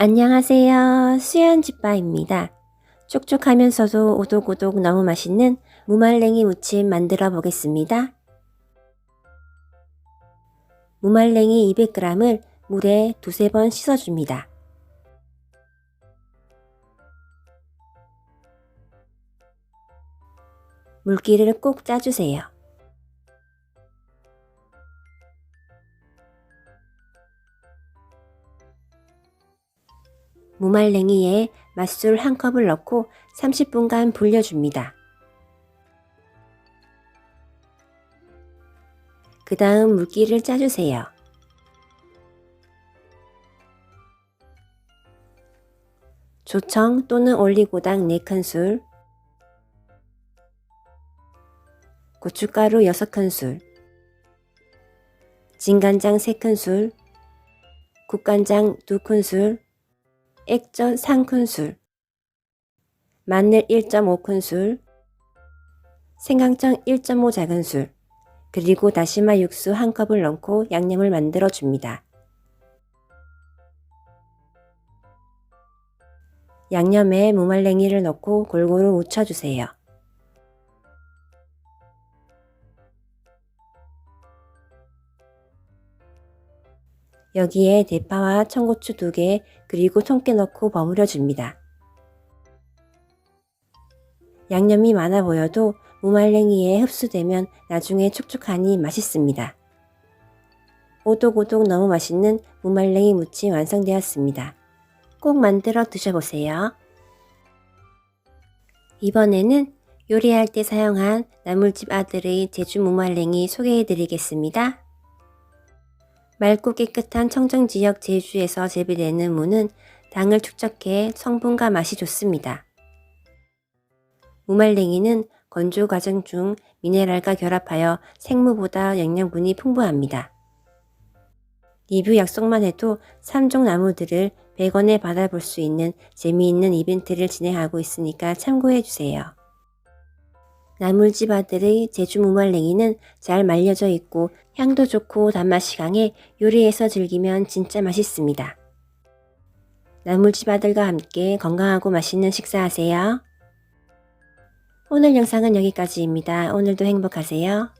안녕하세요. 수연집바입니다. 촉촉하면서도 오독오독 너무 맛있는 무말랭이 무침 만들어 보겠습니다. 무말랭이 200g을 물에 두세 번 씻어줍니다. 물기를 꼭 짜주세요. 무말랭이에 맛술 한 컵을 넣고 30분간 불려줍니다. 그 다음 물기를 짜주세요. 조청 또는 올리고당 4큰술, 고춧가루 6큰술, 진간장 3큰술, 국간장 2큰술, 액젓 3큰술, 마늘 1.5큰술, 생강청 1.5 작은술, 그리고 다시마 육수 한 컵을 넣고 양념을 만들어 줍니다. 양념에 무말랭이를 넣고 골고루 묻혀주세요. 여기에 대파와 청고추 2개 그리고 통깨 넣고 버무려 줍니다. 양념이 많아 보여도 무말랭이에 흡수되면 나중에 촉촉하니 맛있습니다. 오독오독 너무 맛있는 무말랭이 무침 완성되었습니다. 꼭 만들어 드셔보세요. 이번에는 요리할 때 사용한 나물집 아들의 제주 무말랭이 소개해 드리겠습니다. 맑고 깨끗한 청정 지역 제주에서 재배되는 무는 당을 축적해 성분과 맛이 좋습니다. 무말랭이는 건조 과정 중 미네랄과 결합하여 생무보다 영양분이 풍부합니다. 리뷰 약속만 해도 3종 나무들을 100원에 받아볼 수 있는 재미있는 이벤트를 진행하고 있으니까 참고해주세요. 나물집 아들의 제주 무말랭이는 잘 말려져 있고 향도 좋고 단맛이 강해 요리해서 즐기면 진짜 맛있습니다. 나물집 아들과 함께 건강하고 맛있는 식사하세요. 오늘 영상은 여기까지입니다. 오늘도 행복하세요.